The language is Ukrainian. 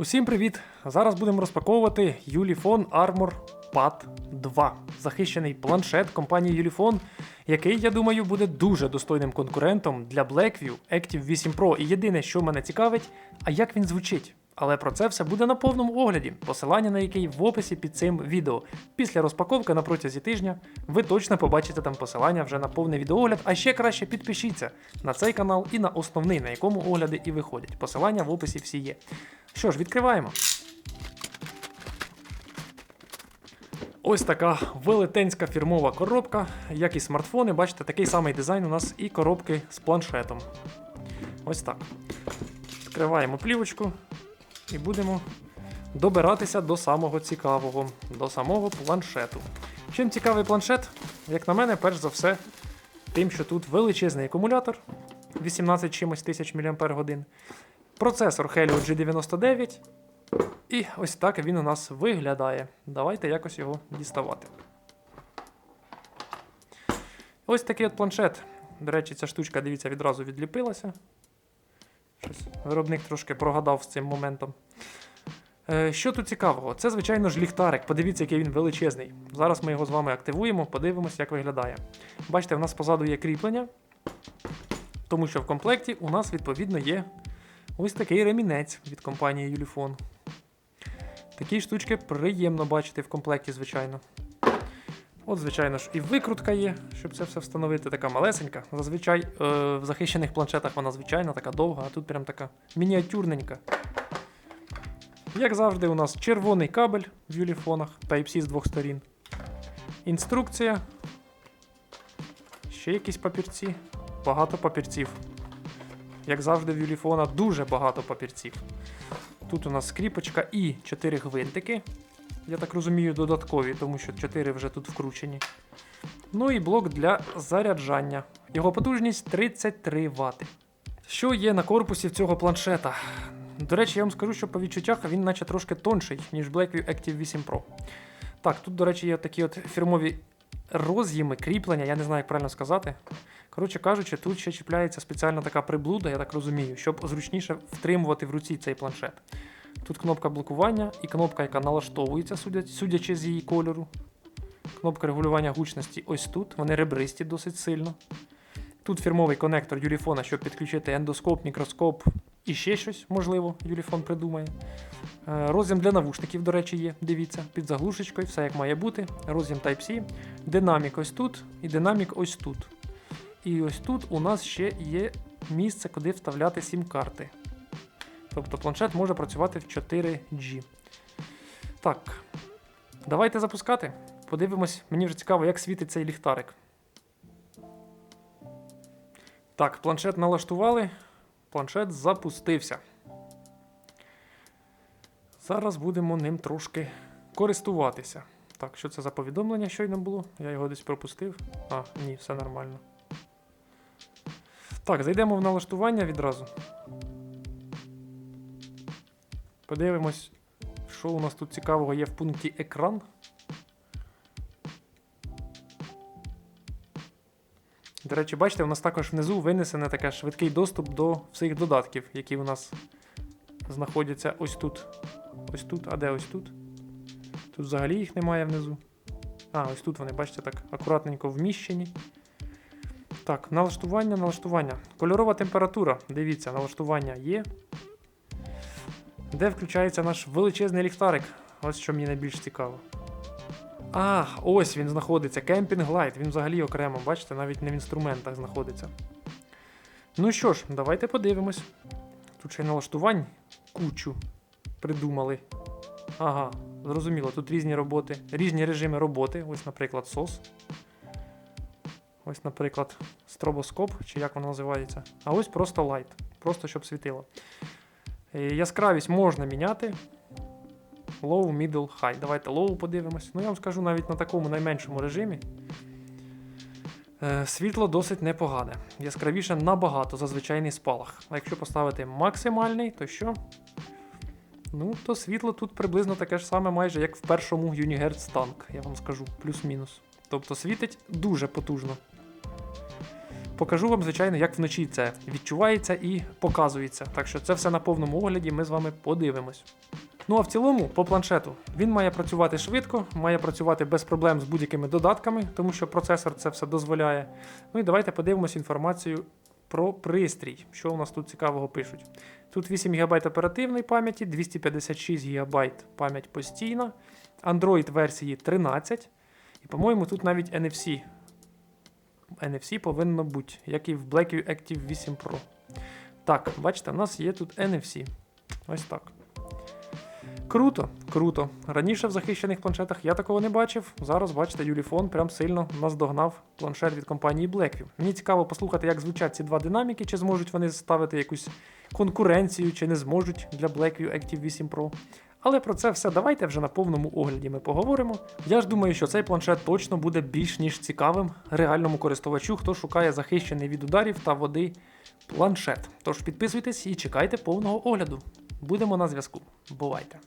Усім привіт! Зараз будемо розпаковувати Юліфон Armor Pad 2. Захищений планшет компанії Ulefone, який, я думаю, буде дуже достойним конкурентом для Blackview Active 8 Pro. І єдине, що мене цікавить, а як він звучить. Але про це все буде на повному огляді, посилання на який в описі під цим відео. Після розпаковки на протязі тижня ви точно побачите там посилання вже на повний відеоогляд, а ще краще підпишіться на цей канал і на основний, на якому огляди і виходять. Посилання в описі всі є. Що ж, відкриваємо. Ось така велетенська фірмова коробка, як і смартфони. Бачите, такий самий дизайн у нас і коробки з планшетом. Ось так. Відкриваємо плівочку і будемо добиратися до самого цікавого, до самого планшету. Чим цікавий планшет, як на мене, перш за все, тим, що тут величезний акумулятор 18 чимось тисяч мАч, процесор Helio G99. І ось так він у нас виглядає. Давайте якось його діставати. Ось такий от планшет. До речі, ця штучка, дивіться, відразу відліпилася. Щось виробник трошки прогадав з цим моментом. Е, Що тут цікавого? Це, звичайно ж, ліхтарик. Подивіться, який він величезний. Зараз ми його з вами активуємо, подивимося, як виглядає. Бачите, в нас позаду є кріплення, тому що в комплекті у нас, відповідно, є ось такий ремінець від компанії Ulefone. Такі штучки приємно бачити в комплекті, звичайно. От, звичайно ж, і викрутка є, щоб це все встановити. Така малесенька. Зазвичай е, в захищених планшетах вона звичайна, така довга, а тут прям така мініатюрненька. Як завжди, у нас червоний кабель в юліфонах, Type-C з двох сторін. Інструкція. Ще якісь папірці. Багато папірців. Як завжди, в юліфона дуже багато папірців. Тут у нас скріпочка і 4 гвинтики. Я так розумію, додаткові, тому що 4 вже тут вкручені. Ну і блок для заряджання. Його потужність 33 Вт. Що є на корпусі цього планшета? До речі, я вам скажу, що по відчуттях він наче трошки тонший, ніж Blackview Active 8 Pro. Так, тут, до речі, є такі от фірмові роз'єми, кріплення, я не знаю, як правильно сказати. Коротше кажучи, тут ще чіпляється спеціальна така приблуда, я так розумію, щоб зручніше втримувати в руці цей планшет. Тут кнопка блокування і кнопка, яка налаштовується, судячи з її кольору. Кнопка регулювання гучності ось тут. Вони ребристі досить сильно. Тут фірмовий конектор Юліфона, щоб підключити ендоскоп, мікроскоп і ще щось, можливо, Юліфон придумає. Е, Роз'єм для навушників, до речі, є. Дивіться, під заглушечкою, все як має бути. Роз'єм Type-C. Динамік ось тут і динамік ось тут. І ось тут у нас ще є місце, куди вставляти сім-карти. Тобто планшет може працювати в 4G. Так, давайте запускати. Подивимось, мені вже цікаво, як світить цей ліхтарик. Так, планшет налаштували. Планшет запустився. Зараз будемо ним трошки користуватися. Так, що це за повідомлення щойно було? Я його десь пропустив. А, ні, все нормально. Так, зайдемо в налаштування відразу. Подивимось, що у нас тут цікавого є в пункті екран. До речі, бачите, у нас також внизу винесений таке швидкий доступ до всіх додатків, які у нас знаходяться ось тут. Ось тут, а де ось тут? Тут взагалі їх немає внизу. А, ось тут вони, бачите, так акуратненько вміщені. Так, налаштування, налаштування. Кольорова температура. Дивіться, налаштування є. Де включається наш величезний ліхтарик? Ось що мені найбільш цікаво. А, ось він знаходиться. Кемпінг Лайт. Він взагалі окремо, бачите, навіть не в інструментах знаходиться. Ну що ж, давайте подивимось. Тут ще й налаштувань кучу придумали. Ага, зрозуміло, тут різні роботи, різні режими роботи. Ось, наприклад, SOS. Ось, наприклад, стробоскоп, чи як воно називається. А ось просто лайт. Просто щоб світило. Е, Яскравість можна міняти. Low, middle, high. Давайте low подивимось. Ну, я вам скажу навіть на такому найменшому режимі. Е, Світло досить непогане. Яскравіше набагато за звичайний спалах. А якщо поставити максимальний, то що? Ну, то світло тут приблизно таке ж саме, майже як в першому Unihertz Tank, я вам скажу, плюс-мінус. Тобто світить дуже потужно. Покажу вам, звичайно, як вночі це відчувається і показується. Так що це все на повному огляді ми з вами подивимось. Ну а в цілому, по планшету, він має працювати швидко, має працювати без проблем з будь-якими додатками, тому що процесор це все дозволяє. Ну і давайте подивимось інформацію про пристрій, що у нас тут цікавого пишуть. Тут 8 ГБ оперативної пам'яті, 256 ГБ пам'ять постійна, Android версії 13. І, по-моєму, тут навіть NFC. NFC повинно бути, як і в Blackview Active 8 Pro. Так, бачите, у нас є тут NFC. Ось так. Круто, круто. Раніше в захищених планшетах я такого не бачив. Зараз, бачите, Юліфон прям сильно наздогнав планшет від компанії Blackview. Мені цікаво послухати, як звучать ці два динаміки, чи зможуть вони ставити якусь конкуренцію, чи не зможуть для Blackview Active 8 Pro. Але про це все давайте вже на повному огляді ми поговоримо. Я ж думаю, що цей планшет точно буде більш ніж цікавим реальному користувачу, хто шукає захищений від ударів та води планшет. Тож підписуйтесь і чекайте повного огляду. Будемо на зв'язку. Бувайте!